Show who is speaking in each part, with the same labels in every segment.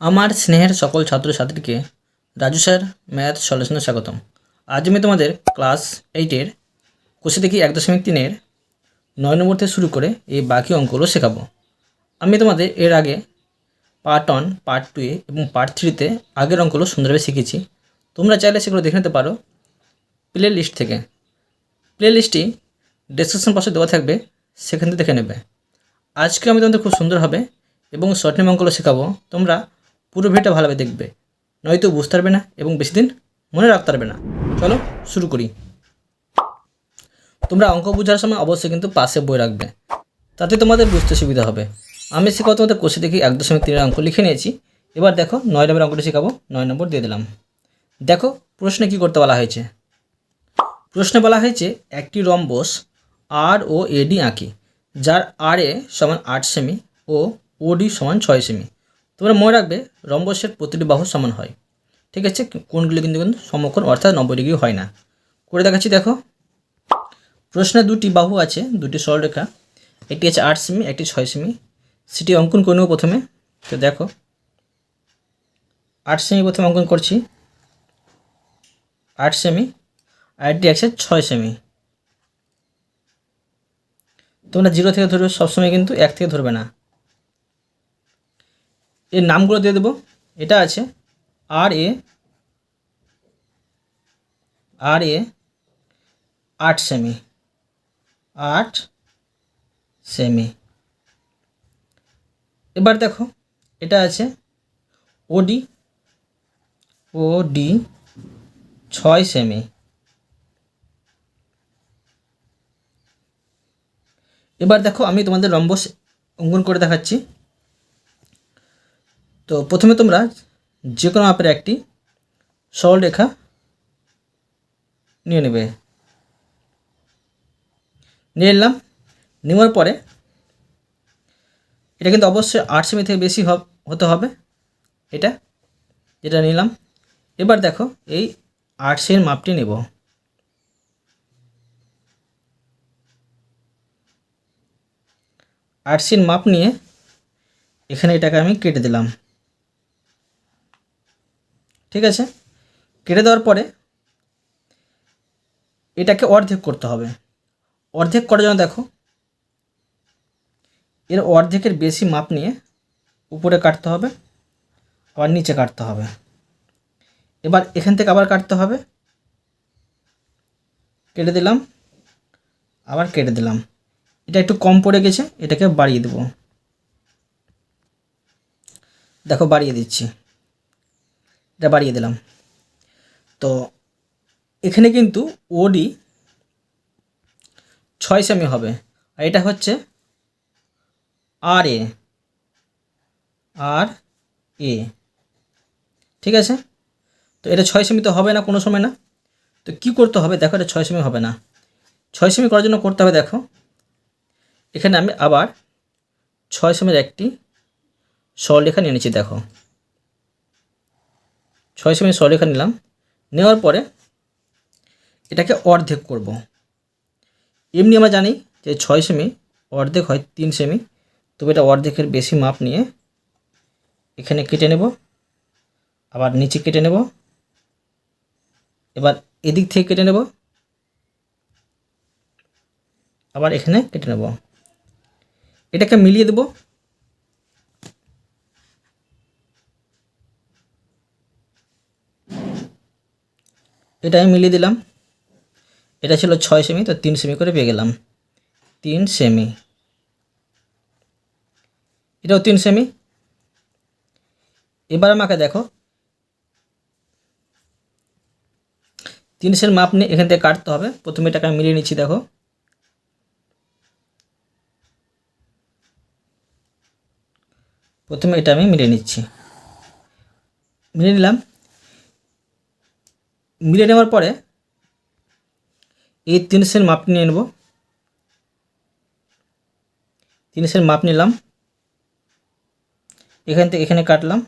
Speaker 1: আমার স্নেহের সকল ছাত্রছাত্রীকে রাজু স্যার, ম্যাথ সলিউশনে স্বাগতম। আজ আমি তোমাদের ক্লাস এইটের কোষে দেখি এক দশমিক তিনের নয় নম্বর থেকে শুরু করে এই বাকি অঙ্কগুলো শেখাবো। আমি তোমাদের এর আগে পার্ট ওয়ান পার্ট টুয়ে এবং পার্ট থ্রিতে আগের অঙ্কগুলো সুন্দরভাবে শিখেছি। তোমরা চাইলে সেগুলো দেখে নিতে পারো প্লে লিস্ট থেকে প্লে লিস্টটি ডেসক্রিপশন পাশে দেওয়া থাকবে, সেখান থেকে দেখে নেবে। আজকে আমি তোমাদের খুব সুন্দরভাবে এবং শর্ট নেম অঙ্কগুলো শেখাবো। তোমরা পুরো ভিডিওটা ভালোভাবে দেখবে। নয়তো বুঝতে পারবে না এবং বেশি দিন মনে রাখতে পারবে না। চলো শুরু করি। তোমরা অঙ্ক বোঝার সময় অবশ্যই কিন্তু পাশে বই রাখবে। তাতে তোমাদের বুঝতে সুবিধা হবে। আমি শেখাও তোমাদের কোষে দেখি এক দশমিক তিনের অঙ্ক লিখে নিয়েছি। এবার দেখো নয় নম্বর অঙ্কটি শেখাবো। নয় নম্বর দিয়ে দিলাম। দেখো প্রশ্নে কি করতে বলা হয়েছে? প্রশ্নে বলা হয়েছে একটি রম্বস আর ও এডি আঁকি, যার আর এ সমান আট সেমি ও ওডি সমান ছয় সেমি। তোমরা মনে রাখবে রম্বসের প্রতিটি বাহু সমান হয়। ঠিক আছে? কোনগুলি কিন্তু কিন্তু সমকোণ, অর্থাৎ নব্বই ডিগ্রি হয় না। করে দেখাচ্ছি, দেখো। প্রশ্নে দুটি বাহু আছে, দুটি সরলরেখা। একটি আছে আট সেমি, একটি ছয় সেমি। সেটি অঙ্কন করে নেব প্রথমে। তো দেখো, আট সেমি প্রথমে অঙ্কন করছি। আট সেমি, আর একটি আছে ছয় সেমি। তোমরা জিরো থেকে ধরবে, সবসময় কিন্তু এক থেকে ধরবে না। এর নামগুলো দিয়ে দেবো। এটা আছে আর এ আর এ আট সেমি আট সেমি এবার দেখো, এটা আছে ওডি ও ডি ছয় সেমি এবার দেখো, আমি তোমাদের রম্বস অঙ্কন করে দেখাচ্ছি। তো প্রথমে তোমরা যে কোনো মাপের একটি সরল রেখা নিয়ে নেবে। নিয়ে নিলাম। নেওয়ার পরে এটা কিন্তু অবশ্যই আট সেমি থেকে বেশি হতে হবে। এটা, যেটা নিলাম। এবার দেখো এই আট সেমির মাপটি নেব। আট সেমির মাপ নিয়ে এখানে এটাকে আমি কেটে দিলাম। ঠিক আছে? কেটে দেওয়ার পরে এটাকে অর্ধেক করতে হবে। অর্ধেক করার জন্য দেখো, এর অর্ধেকের বেশি মাপ নিয়ে উপরে কাটতে হবে, আবার নিচে কাটতে হবে। এবার এখান থেকে আবার কাটতে হবে। কেটে দিলাম, আবার কেটে দিলাম। এটা একটু কম পড়ে গেছে, এটাকে বাড়িয়ে দেব। দেখো, বাড়িয়ে দিচ্ছি। এটা বাড়িয়ে দিলাম। তো এখানে কিন্তু ওডি ছয় সেমি হবে। আর এটা হচ্ছে আর এ আর এ ঠিক আছে? তো এটা ছয় সেমি তো হবে না, কোনো সময় না। তো কি করতে হবে? দেখো এটা ছয় সেমি হবে না। ছয় সেমি করার জন্য করতে হবে, দেখো। এখানে আমি আবার ছয় সেমির একটি সরলেখা নিয়ে নিচ্ছি, দেখো। ছয় সেমি সরলেখা নিলাম। নেওয়ার পরে এটাকে অর্ধেক করব। এমনি আমরা জানি যে ছয় সেমি অর্ধেক হয় তিন সেমি। তবে এটা অর্ধেকের বেশি মাপ নিয়ে এখানে কেটে নেব। আবার নিচে কেটে নেব। এবার এদিক থেকে কেটে নেব। আবার এখানে কেটে নেব। এটাকে মিলিয়ে দেব। এটা আমি মিলিয়ে দিলাম। এটা ছিল ছয় সেমি তো তিন সেমি করে পেয়ে গেলাম। তিন সেমি এটাও তিন সেমি এবার আমাকে দেখো। তিন সের মাপ নিয়ে এখান থেকে কাটতে হবে। প্রথমে এটাকে আমি মিলিয়ে নিচ্ছি, দেখো। প্রথমে এটা আমি মিলিয়ে নিচ্ছি। মিলিয়ে নিলাম। মিলিয়ে নেওয়ার পরে এই তিন সের মাপ নিয়ে নেব। তিন সের মাপ নিলাম। এখান থেকে এখানে কাটলাম।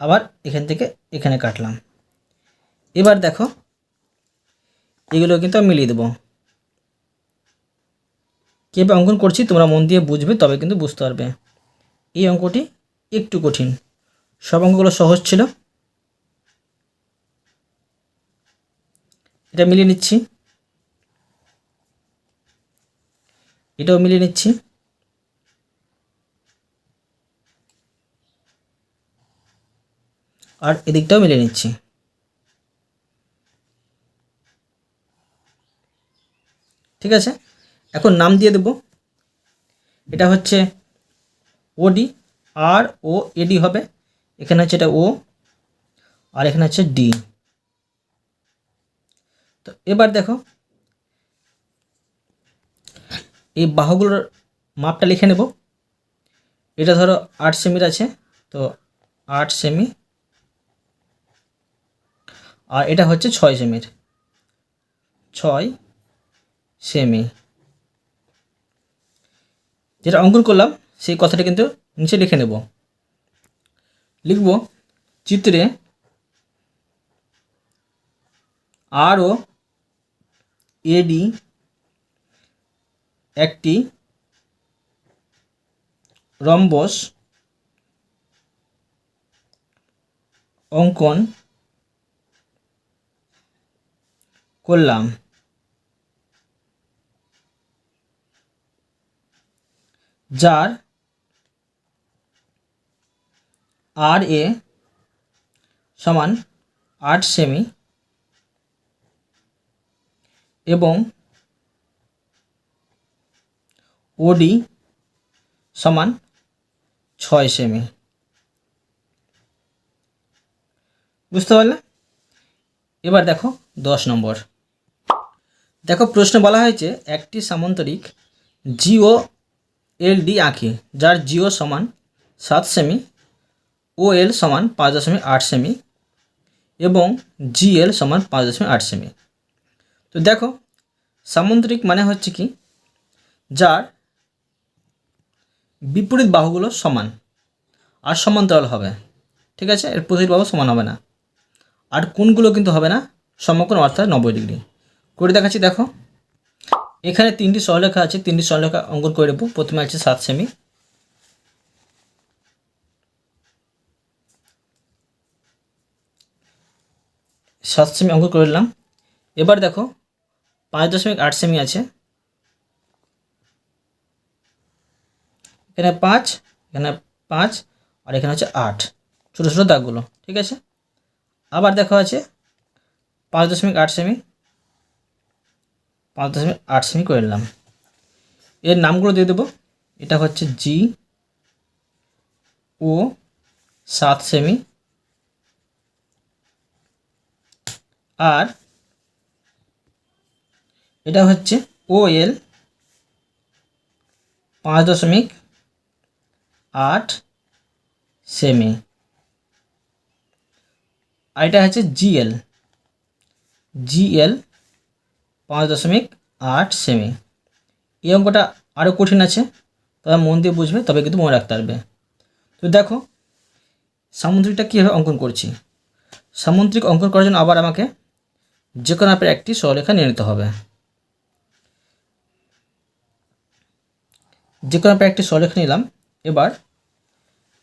Speaker 1: আবার এখান থেকে এখানে কাটলাম। এবার দেখো, এগুলো কিন্তু আমি মিলিয়ে দেবো। কীভাবে অঙ্কন করছি তোমরা মন দিয়ে বুঝবে, তবে কিন্তু বুঝতে পারবে। এই অঙ্কটি একটু কঠিন। সব অঙ্কগুলো সহজ ছিল। এটা মিলিয়ে নিচ্ছি। এটাও মিলিয়ে নিচ্ছি। আর এদিকটাও মিলিয়ে নিচ্ছি। ঠিক আছে? এখন নাম দিয়ে দেব। এটা হচ্ছে ওডি আর ও এডি হবে। এখানে হচ্ছে এটা ও আর এখানে হচ্ছে ডি তো এবার দেখো। এই বাহুগুলোর মাপটা লিখে নেব। এটা ধরো আট সেমির আছে, তো আট সেমি। আর এটা হচ্ছে ছয় সেমির। ছয় সেমি। যেটা অঙ্কন করলাম, সেই কথাটা কিন্তু নিচে লিখে নেব। লিখব চিত্রে আর ও এডি একটি রম্বস অঙ্কন করলাম। যার আর এ সমান আট সেমি এবং ওডি সমান ছয় সেমি। বুঝতে পারলে? এবার দেখো দশ নম্বর। দেখো প্রশ্ন বলা হয়েছে একটি সামান্তরিক জিও এল ডি আঁকি, যার জিও সমান সাত সেমি ও এল সমান পাঁচ দশমিক আট সেমি এবং জি এল সমান পাঁচ দশমিক আট সেমি। তো দেখো, সামুদ্রিক মানে হচ্ছে কি? যার বিপরীত বাহুগুলো সমান। আর সমান্তরাল হবে। ঠিক আছে? এর প্রতিটি বাহু সমান হবে না। আর কোনগুলো কিন্তু হবে না। সমকোণ অর্থাৎ নব্বই ডিগ্রি। করে দেখাচ্ছি, দেখো। এখানে তিনটি সরলেখা আছে। তিনটি সরলেখা অঙ্কন করে দেবো প্রথমে আছে সাত সেমি। সাত সেমি অঙ্কন করে নিলাম। এবার দেখো পাঁচ দশমিক আট সেমি আছে। এখানে পাঁচ এখানে পাঁচ, আর এখানে হচ্ছে আট। ছোটো ছোটো দাগগুলো, ঠিক আছে? আবার দেখো আছে পাঁচ দশমিক আট সেমি পাঁচ দশমিক আট সেমি করে নিলাম। এর নামগুলো দিয়ে দেবো। এটা হচ্ছে জি ও সাত সেমি আর এটা হচ্ছে ও এল পাঁচ দশমিক আট সেমি। আর এটা হচ্ছে জিএল জিএল পাঁচ দশমিক আট সেমি। এই অঙ্কটা আরও কঠিন আছে, তবে মন দিয়ে বুঝবে, তবে কিন্তু মনে রাখতে পারবে। তো দেখো, সামুদ্রিকটা কীভাবে অঙ্কন করছি? সামুদ্রিক অঙ্কন করার জন্য আবার আমাকে যে কোনো অ্যাপের একটি সরলেখা নিয়ে নিতে হবে। যে কোনো অ্যাপের একটি সরলেখা নিলাম। এবার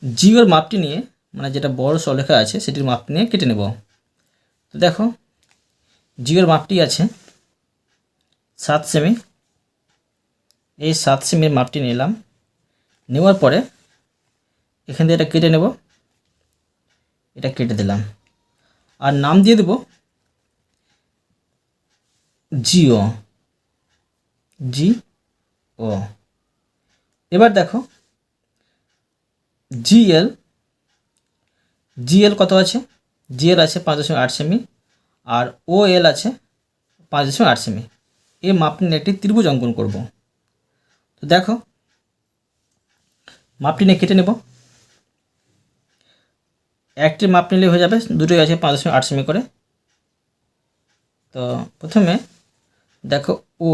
Speaker 1: জিওর মাপটি নিয়ে মানে যেটা বড় সরলেখা আছে, সেটির মাপটি নিয়ে কেটে নেব। তো দেখো জিওর মাপটি আছে সাত সেমি। এই সাত সেমির মাপটি নিলাম। নেওয়ার পরে এখান দিয়ে এটা কেটে নেব। এটা কেটে দিলাম। আর নাম দিয়ে দেব জিও জি ও এবার দেখো জিএল জিএল কত আছে? জিএল আছে পাঁচ দশমিক আট সেমি, আর ও এল আছে পাঁচ দশমিক আট সেমি। এই মাপটি নিয়ে একটি ত্রিভুজ অঙ্কন করব। তো দেখো, মাপটি নিয়ে কেটে নেব। একটি মাপ নিলে হয়ে যাবে, দুটোই আছে পাঁচ দশমিক আট সেমি করে। তো প্রথমে দেখো ও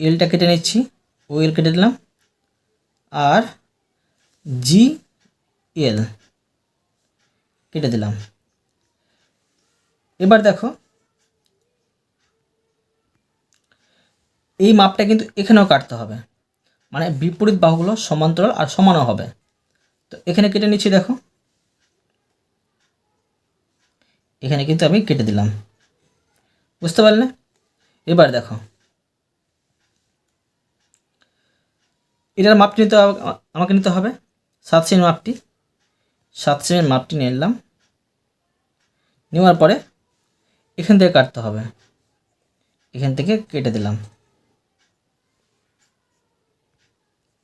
Speaker 1: এলটা কেটে নিচ্ছি। ও এল কেটে দিলাম। আর জি এল কেটে দিলাম। এবার দেখো, এই মাপটা কিন্তু এখানেও কাটতে হবে। মানে বিপরীত বাহুগুলো সমান্তরাল আর সমানও হবে। তো এখানে কেটে নিচ্ছি, দেখো। এখানে কিন্তু আমি কেটে দিলাম। বুঝতে পারলে? এবার দেখো। এটার মাপটি নিতে আমাকে নিতে হবে। সাত সেমি মাপটি। সাত সেমির মাপটি নিয়ে নিলাম। নেওয়ার পরে এখান থেকে কাটতে হবে। এখান থেকে কেটে দিলাম।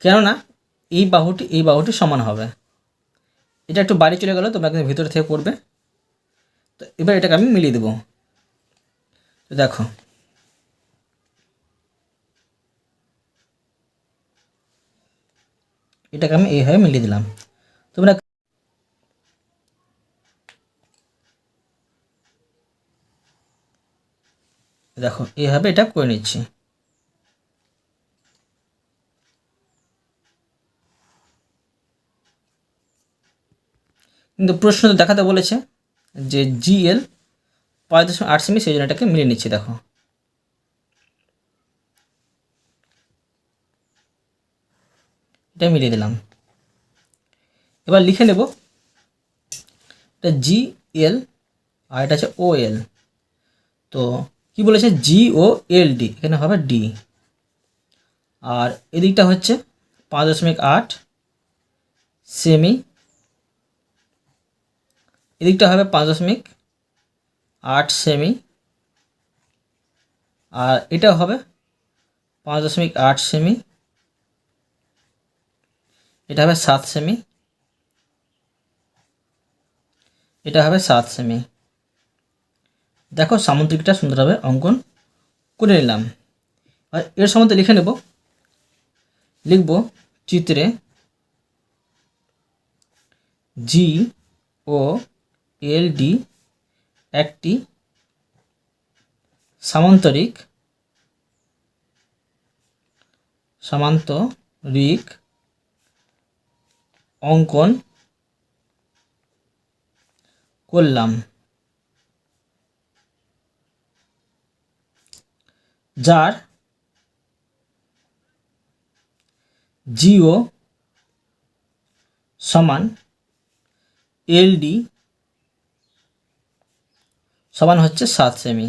Speaker 1: কেননা এই বাহুটি এই বাহুটি সমান হবে। এটা একটু বাড়ি চলে গেল, তোমরা কিন্তু ভিতর থেকে করবে। তো এবার এটাকে আমি মিলিয়ে দেবো। তো দেখো এটাকে আমি এইভাবে মিলিয়ে দিলাম। তোমরা দেখো, এইভাবে এটা করে নিচ্ছি। কিন্তু প্রশ্ন দেখাতে বলেছে যে জিএল পাঁচ দশমিক আট সেমি, সেই জন্য এটাকে মিলিয়ে নিচ্ছি, দেখো। এটা মিলিয়ে দিলাম। এবার লিখে নেব। এটা জি এল আর এটা হচ্ছে ও এল তো কি বলেছে? জি ও এল ডি এখানে হবে ডি আর এদিকটা হচ্ছে পাঁচ দশমিক আট সেমি এদিকটা হবে পাঁচ দশমিক আট সেমি আর এটা হবে পাঁচ দশমিক আট সেমি এটা হবে সাত সেমি এটা হবে সাত সেমি দেখো সামুদ্রিকটা সুন্দরভাবে অঙ্কন করে নিলাম। আর এর সম্বন্ধে লিখে নেব। লিখব চিত্রে জি ও এল ডি একটি সামান্তরিক সামান্তরিক অঙ্কন করলাম। যার জিও সমান এলডি সমান হচ্ছে সাত সেমি।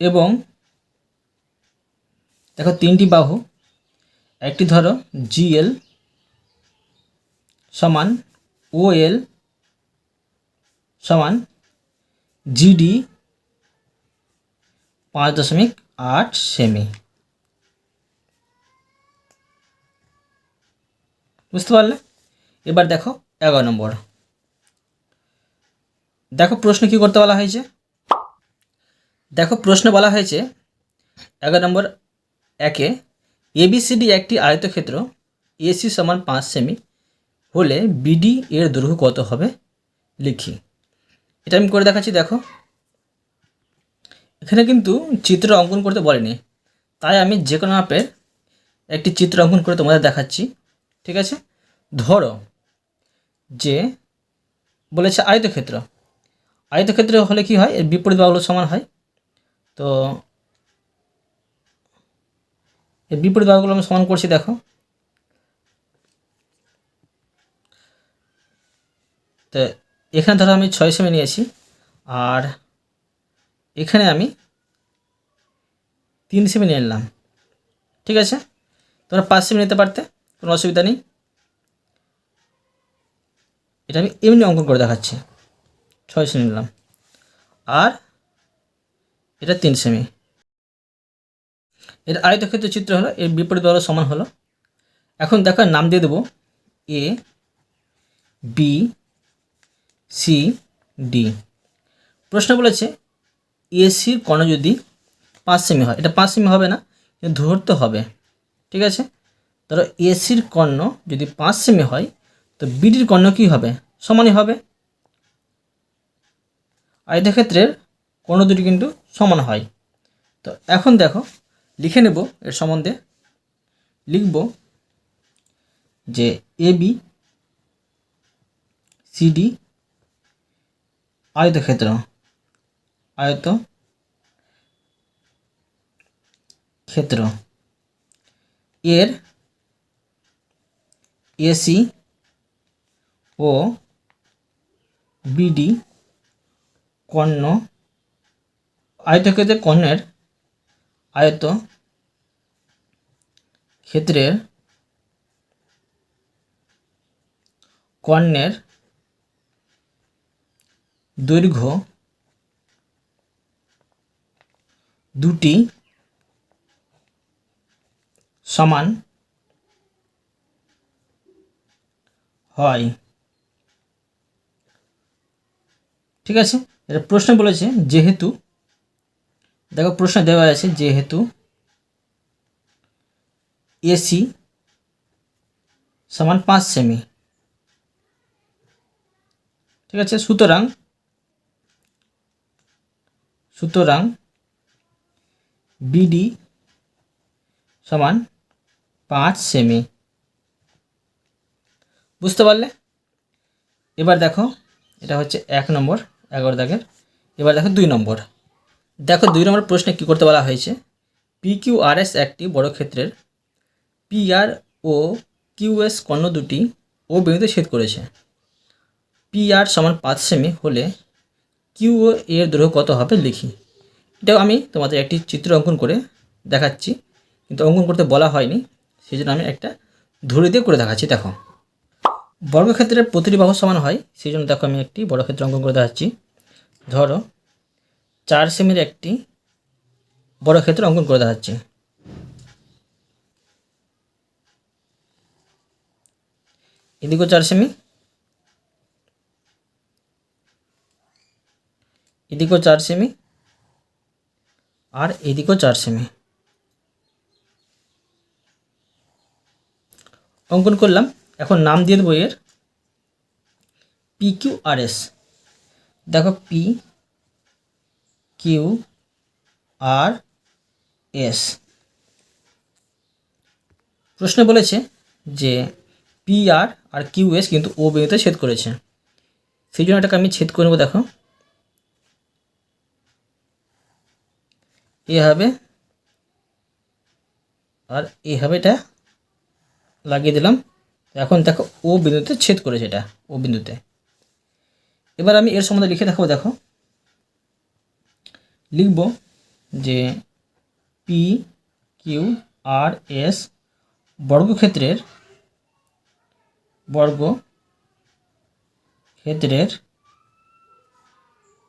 Speaker 1: এবং দেখো তিনটি বাহু একটি ধরো জিএল সমান ওএল সমান জিডি পাঁচ দশমিক আট সেমি। বুঝতে পারলে? এবার দেখো এগারো নম্বর। দেখো প্রশ্ন কি করতে বলা হয়েছে? দেখো প্রশ্ন বলা হয়েছে এগারো নম্বর একে এবিসিডি একটি আয়তক্ষেত্র এসি সমান পাঁচ সেমি, হলে বিডি এর দৈর্ঘ্য কত হবে? লিখি। এটা আমি করে দেখাচ্ছি, দেখো। এখানে কিন্তু চিত্র অঙ্কন করতে বলেনি। তাই আমি যে কোনো মাপের একটি চিত্র অঙ্কন করে তোমাদের দেখাচ্ছি। ঠিক আছে? ধরো যে বলেছে আয়তক্ষেত্র। আয়তক্ষেত্র হলে কি হয়? এর বিপরীত বাহুগুলো সমান হয়। তো এর বিপরীত বাহুগুলো আমি সমান করছি, দেখো। তো এখানে ধরো আমি ছয় সেমি নিয়েছি, আর এখানে আমি তিন সেমি নিয়ে নিলাম, ঠিক আছে? তোমরা পাঁচ সেমি নিতে পারতে, কোনো অসুবিধা নেই। এটা আমি এমনি অঙ্কন করে দেখাচ্ছি, ছয় সেমি নিলাম, আর এটা তিন সেমি। এর আয়তক্ষেত্র চিত্র হলো, এর বিপরীত হলো সমান হলো। এখন দেখো, নাম দিয়ে দেবো এ বি সি ডি প্রশ্ন বলেছে এসির কর্ণ যদি পাঁচ সেমি হয়, এটা পাঁচ সেমি হবে না ধরতে হবে। ঠিক আছে? ধরো এসির কর্ণ যদি পাঁচ সেমি হয়, তো বিডির কর্ণ কী হবে? সমানই হবে। আয়তক্ষেত্রের কর্ণ দুটি কিন্তু সমান হয়। তো এখন দেখো লিখে নেব এর সম্বন্ধে। লিখব যে এ বি সিডি আয়তক্ষেত্র। আয়ত ক্ষেত্র। এর এসি ও বিডি কর্ণ। আয়তক্ষেত্রের কর্ণের আয়ত ক্ষেত্রের কর্ণের দৈর্ঘ্য দুটি সমান হয়। ঠিক আছে? এটা প্রশ্ন বলেছে যেহেতু দেখো প্রশ্ন দেওয়া আছে যেহেতু এসি সমান পাঁচ সেমি। ঠিক আছে? সুতরাং সুতরাং বিডি সমান পাঁচ সেমি। বুঝতে পারলে? এবার দেখো, এটা হচ্ছে এক নম্বর, এগারো দাগের। এবার দেখো দুই নম্বর। দেখো দুই নম্বর প্রশ্নে কী করতে বলা হয়েছে? পি কিউ একটি বড় ক্ষেত্রের পি আর ও কিউ এস কর্ণ দুটি ও বিন্দুতে ছেদ করেছে। পি আর সমান পাঁচ সেমি হলে কিউ ও এর দৈর্ঘ্য কত হবে লিখি। এটাও আমি তোমাদের একটি চিত্র অঙ্কন করে দেখাচ্ছি, কিন্তু অঙ্কন করতে বলা হয়নি সেই জন্য আমি একটা ধরে দিয়ে করে দেখাচ্ছি, দেখো। বর্গক্ষেত্রের প্রতিটি বাহু সমান হয় সেই জন্য দেখো আমি একটি বর্গক্ষেত্র অঙ্কন করে দেখাচ্ছি। ধরো চার সেমির একটি বর্গক্ষেত্র অঙ্কন করে দেখাচ্ছি। এদিকেও চার সেমি। এদিকেও চার সেমি। আর এদিকেও চার সেমি। অঙ্কন করলাম। এখন নাম দিয়ে দেবো এর। পি কিউ আর এস দেখো পি কিউ আর এস। প্রশ্ন বলেছে যে পি আর আর কিউ এস কিন্তু ও বিন্দুতে ছেদ করেছে। সেই জন্য এটাকে আমি ছেদ করে নেব, দেখো। এ হবে আর এ হবে এটা। লাগিয়ে দিলাম। এখন দেখো ও বিন্দুতে ছেদ করেছে এটা, ও বিন্দুতে। এবার আমি এর সম্বন্ধে লিখে দেখাবো, দেখো। লিখব যে পি কিউ আর এস বর্গক্ষেত্রের বর্গ ক্ষেত্রের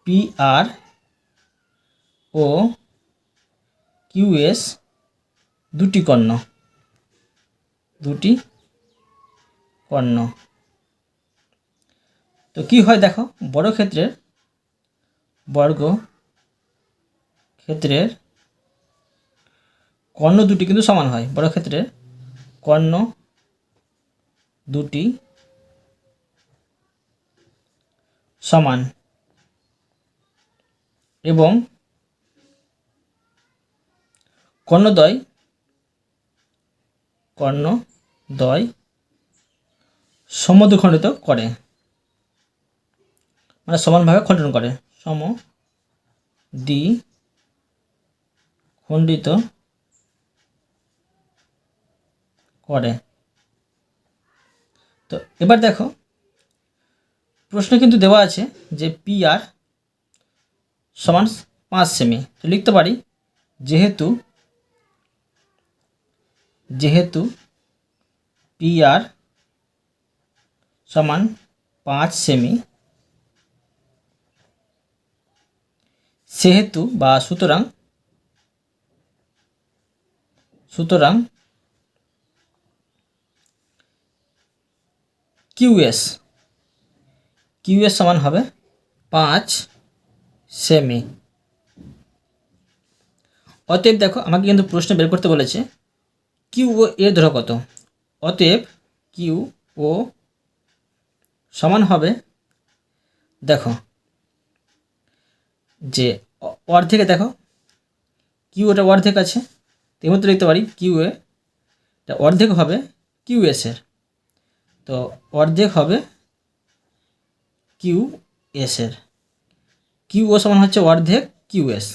Speaker 1: পি আর ও কিউএস দুটি কর্ণ দুটি কর্ণ। তো কি হয় দেখো? বড় ক্ষেত্রের বর্গ ক্ষেত্রের কর্ণ দুটি কিন্তু সমান হয়। বড় ক্ষেত্রের কর্ণ দুটি সমান। এবং কর্ণদ্বয় কর্ণদ্বয় সমদ্বিখণ্ডিত করে। মানে সমানভাবে খণ্ডন করে। সম দ্বি খণ্ডিত করে। তো এবার দেখো, প্রশ্ন কিন্তু দেওয়া আছে যে পি আর সমান পাঁচ সেমি তো লিখতে পারি, যেহেতু যেহেতু পি আর সমান পাঁচ সেমি সেহেতু বা সুতরাং সুতরাং কিউএস কিউএস সমান হবে পাঁচ সেমি। অতএব দেখো, আমাকে কিন্তু প্রশ্ন বের করতে বলেছে, কিউ ও এর দৈর্ঘ্য কত? অতএব কিউ ও সমান হবে, দেখো, যে অর্ধেকে দেখো, কিউ ওটা অর্ধেক আছে মধ্যে লিখতে পারি কিউ এ অর্ধেক হবে কিউ এসের তো অর্ধেক হবে কিউ এসের কিউ ও সমান হচ্ছে অর্ধেক কিউ এস।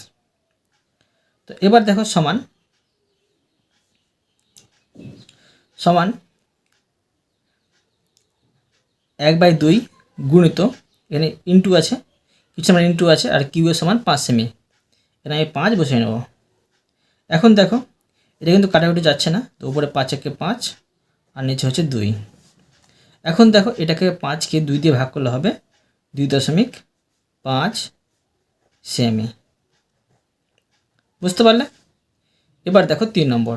Speaker 1: তো এবার দেখো সমান সমান এক বাই দুই গুণিত, এখানে ইন্টু আছে, কিছু আমার ইন্টু আছে, আর কিউ এর সমান পাঁচ সেমি। এখানে আমি পাঁচ বসিয়ে নেব। এখন দেখো এটা কিন্তু কাটাকুটি যাচ্ছে না, তো উপরে পাঁচ একে পাঁচ আর নিচে হচ্ছে দুই। এখন দেখো এটাকে পাঁচকে দুই দিয়ে ভাগ করলে হবে দুই দশমিক পাঁচ সেমি। বুঝতে পারলে? এবার দেখো তিন নম্বর।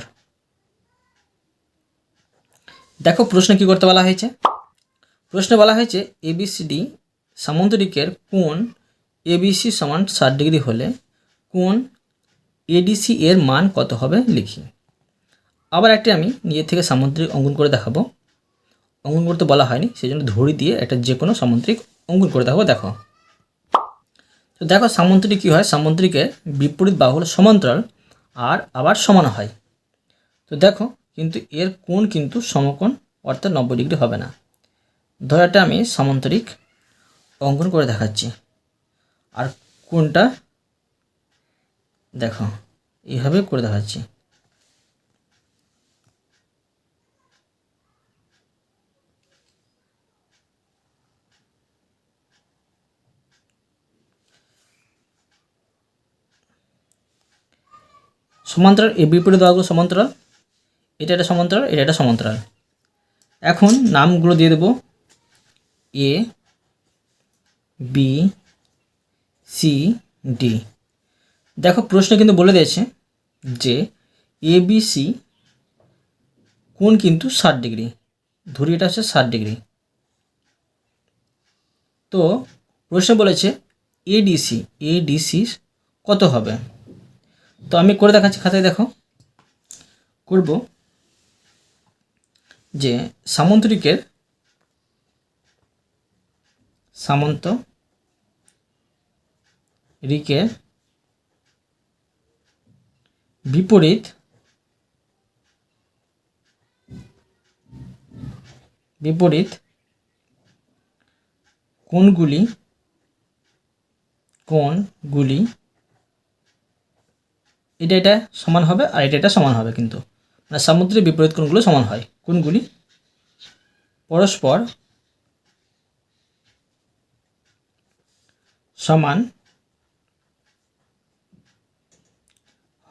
Speaker 1: দেখো প্রশ্ন কি করতে বলা হয়েছে? প্রশ্নে বলা হয়েছে এবিসিডি সামন্তরিকের কোন এবিসি সমান ষাট ডিগ্রি হলে কোন এডিসি এর মান কত হবে লিখি। আবার একটি আমি নিজের থেকে সামুদ্রিক অঙ্কন করে দেখাবো। অঙ্কন করতে বলা হয়নি সেই জন্য ধরি দিয়ে একটা যে কোনো সামুদ্রিক অঙ্কন করে দেখাবো, দেখো। তো দেখো সামুদ্রিক কী হয় সামুদ্রিকের বিপরীত বাহু হলো সমান্তরাল আর আবার সমান হয়। তো দেখো, কিন্তু এর কোণ কিন্তু সমকোণ, অর্থাৎ নব্বই ডিগ্রি হবে না। ধরো একটা আমি সামান্তরিক অঙ্কন করে দেখাচ্ছি। আর কোনটা দেখো, এইভাবে করে দেখাচ্ছি। সমান্তরাল এই বিপরীত বাহুগুলো সমান্তরাল, এটা একটা সমান্তরাল, এটা একটা সমান্তরাল। এখন নামগুলো দিয়ে দেবো। A, B, C, D. দেখো, প্রশ্ন কিন্তু বলে দিয়েছে যে এ, বি, সি কোণ কিন্তু ষাট ডিগ্রি। ধরি এটা হচ্ছে ষাট ডিগ্রি। তো প্রশ্ন বলেছে এডিসি এডিসি কত হবে? তো আমি করে দেখাচ্ছি, খাতায় দেখো। করব যে সামন্তরিকের সামন্ত রিকের বিপরীত বিপরীত কোনগুলি কোনগুলি এটা এটা সমান হবে আর এটা এটা সমান হবে কিন্তু। মানে সামুদ্রিক বিপরীত কোণগুলো সমান হয়। কোনগুলি পরস্পর সমান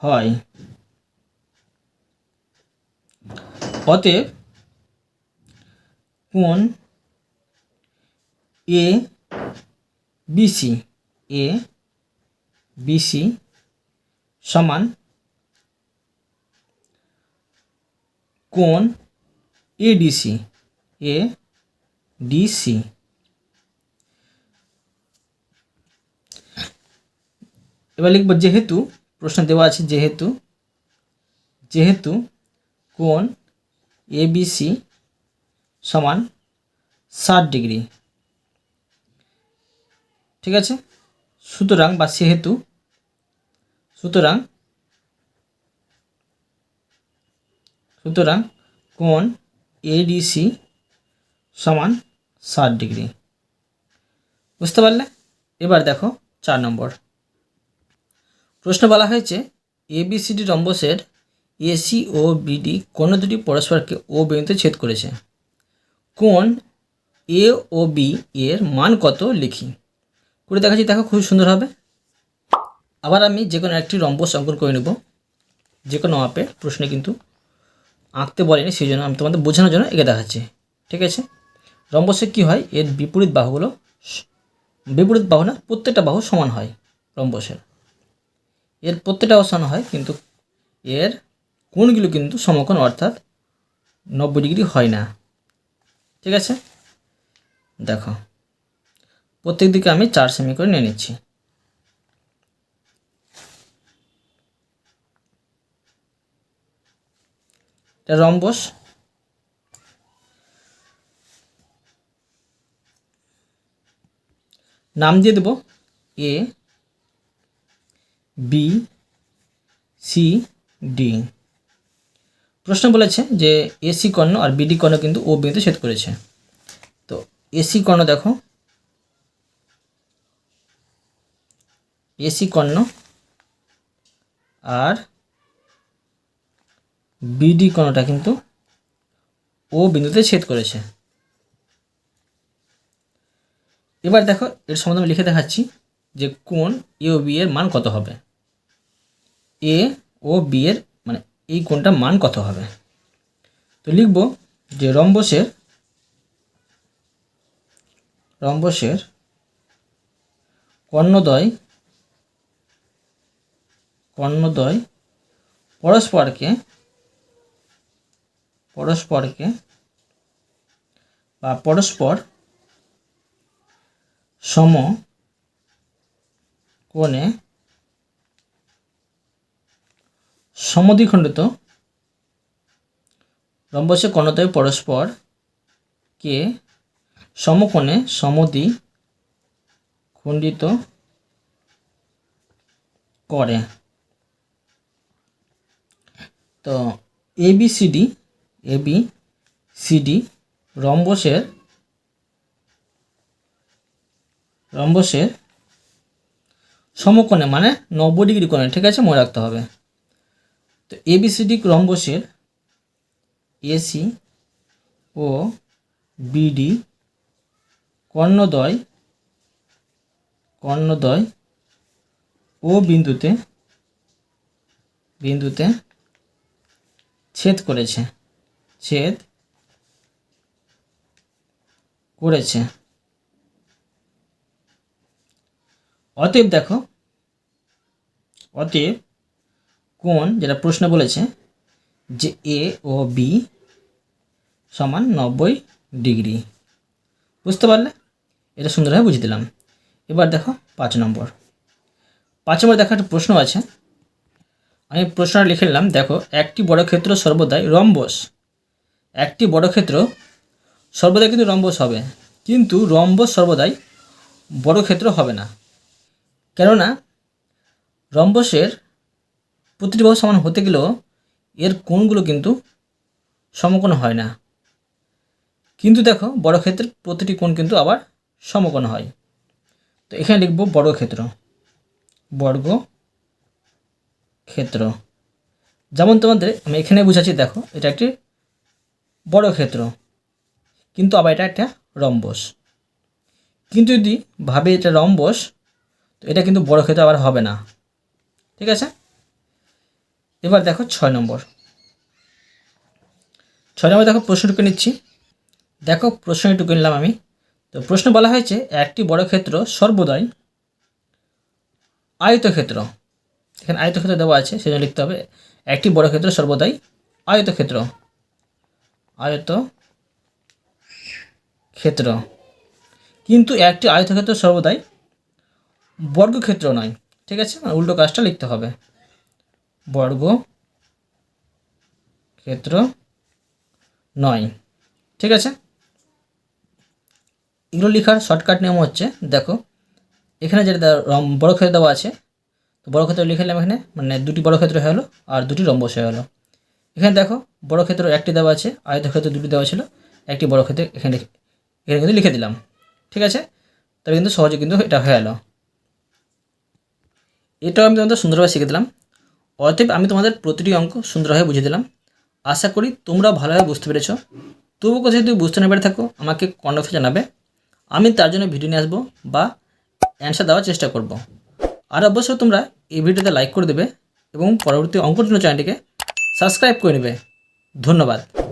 Speaker 1: হয়। অতএব কোন এ বিসি এ বিসি সমান কোণ এডিসি এ ডিসি এবার লিখব যেহেতু, প্রশ্ন দেওয়া আছে যেহেতু যেহেতু কোণ এবিসি সমান ষাট ডিগ্রি। ঠিক আছে? সুতরাং বা সেহেতু সুতরাং সুতরাং কোণ এডিসি সমান ষাট ডিগ্রি। বুঝতে পারলে? এবার দেখো চার নম্বর। প্রশ্ন বলা হয়েছে এবিসিডি রম্বসের এসি ও বিডি কোনো দুটি পরস্পরকে ও বিন্দুতে ছেদ করেছে। কোন এ ও বি এর মান কত লিখি? করে দেখাচ্ছি, দেখো খুব সুন্দর হবে। আবার আমি যে কোনো একটি রম্বস অঙ্কন করে নেব, যে কোনো মাপে, প্রশ্নে কিন্তু আঁকতে বলেনি, সেই জন্য আমি তোমাদের বোঝানোর জন্য এঁকে দেখাচ্ছি, ঠিক আছে? রম্বসে কী হয়? এর বিপরীত বাহুগুলো বিপরীত বাহু না, প্রত্যেকটা বাহু সমান হয় রম্বসের এর প্রত্যেকটা অবস্থান হয়, কিন্তু এর কোণগুলো কিন্তু সমকোণ, অর্থাৎ নব্বই ডিগ্রি হয় না, ঠিক আছে? দেখো, প্রত্যেক দিকে আমি চার সেমি করে নিয়ে নিচ্ছি। এটা রম্বস নাম দিয়ে দেব এ, বি, সি, ডি। প্রশ্ন বলেছে যে এসি কর্ণ আর বিডি কর্ণ কিন্তু ও বিন্দুতে ছেদ করেছে। তো এসি কর্ণ দেখো। এসি কর্ণ আর বিডি কর্ণটা কিন্তু ও বিন্দুতে ছেদ করেছে। এবার দেখো, এর সম্বন্ধে আমি লিখে দেখাচ্ছি যে কোন এ ও বি এর মান কত হবে। এ ও বি এর মানে এই কোনটার মান কত হবে। তো লিখব যে রম্বসের রম্বসের কর্ণদ্বয় কর্ণদ্বয় পরস্পরকে পরস্পরকে বা পরস্পর সম কোণে সমদ্বিখণ্ডিত রম্বসে কর্ণদ্বয় পরস্পর কে সমকোণে সমদ্বি খণ্ডিত করে। তো A B C D A B C D রম্বসের রম্বসের সমকোণে মানে নব্বই ডিগ্রি কোণে, ঠিক আছে? মনে রাখতে হবে। তো এ বি সি ডি রম্বসের এসি ও বিডি কর্ণদ্বয় কর্ণদ্বয় ও বিন্দুতে বিন্দুতে ছেদ করেছে। ছেদ করেছে। অতএব দেখো অতএব কোণ যেটা প্রশ্ন বলেছে যে এ ও বি সমান নব্বই ডিগ্রি। বুঝতে পারলে? এটা সুন্দরভাবে বুঝিয়ে দিলাম। এবার দেখো পাঁচ নম্বর। পাঁচ নম্বর দেখো একটা প্রশ্ন আছে। আমি প্রশ্নটা লিখে নিলাম। দেখো, একটি বর্গক্ষেত্র সর্বদাই রম্বস। একটি বর্গক্ষেত্র সর্বদাই কিন্তু রম্বস হবে। কিন্তু রম্বস সর্বদাই বর্গক্ষেত্র হবে না। কেননা, রম্বসের প্রতিটি বাহু সমান হতে গেলেও এর কোণগুলো কিন্তু সমকোণ হয় না। কিন্তু দেখো বর্গক্ষেত্রের প্রতিটি কোণ কিন্তু আবার সমকোণ হয়। তো এখানে লিখব বর্গক্ষেত্র বর্গ ক্ষেত্র। যেমন তোমাদের, আমি এখানে বুঝাচ্ছি, দেখো, এটা একটি বড় ক্ষেত্র। কিন্তু আবার এটা একটা রম্বস। কিন্তু যদি ভাবে এটা রম্বস, তো এটা কিন্তু বড় ক্ষেত্র আবার হবে না। ঠিক আছে? এবার দেখো ছয় নম্বর। ছয় নম্বর দেখো প্রশ্নটুকু নিচ্ছি। দেখো প্রশ্ন প্রশ্নটুকু নিলাম আমি। তো প্রশ্ন বলা হয়েছে, একটি বড় ক্ষেত্র সর্বদাই আয়তক্ষেত্র এখানে আয়তক্ষেত্র দেওয়া আছে, সেজন্য লিখতে হবে, একটি বড় ক্ষেত্র সর্বদাই আয়তক্ষেত্র আয়ত ক্ষেত্র। কিন্তু একটি আয়তক্ষেত্র সর্বদাই বর্গক্ষেত্র নয়, ঠিক আছে? মানে উল্টো কাজটা লিখতে হবে। বর্গ ক্ষেত্র নয়, ঠিক আছে? এগুলো লেখার শর্টকাট নিয়ম হচ্ছে, দেখো, এখানে যেটা বড় ক্ষেত্র দেওয়া আছে, তো বড় ক্ষেত্র লিখে এখানে মানে দুটি বড় ক্ষেত্র হয়ে গেলো, আর দুটি রম্বস হয়ে গেলো। এখানে দেখো, বড় ক্ষেত্র একটি দেওয়া আছে আয়তক্ষেত্র দুটি দেওয়া ছিল, একটি বড় ক্ষেত্রে এখানে এখানে কিন্তু লিখে দিলাম। ঠিক আছে? তবে কিন্তু সহজে কিন্তু এটা হয়ে গেলো এটাও আমি তোমাদের সুন্দরভাবে শিখে দিলাম। অতএব আমি তোমাদের প্রতিটি অঙ্ক সুন্দরভাবে বুঝিয়ে দিলাম। আশা করি তোমরা ভালোভাবে বুঝতে পেরেছ। তবু কোথায় যদি বুঝতে না পেরে থাকো, আমাকে কন্ডাক্টে জানাবে। আমি তার জন্য ভিডিও নিয়ে আসব বা অ্যান্সার দেওয়ার চেষ্টা করব। আর অবশ্যই তোমরা এই ভিডিওতে লাইক করে দেবে এবং পরবর্তী জন্য চ্যানেলটিকে সাবস্ক্রাইব করে নেবে। ধন্যবাদ।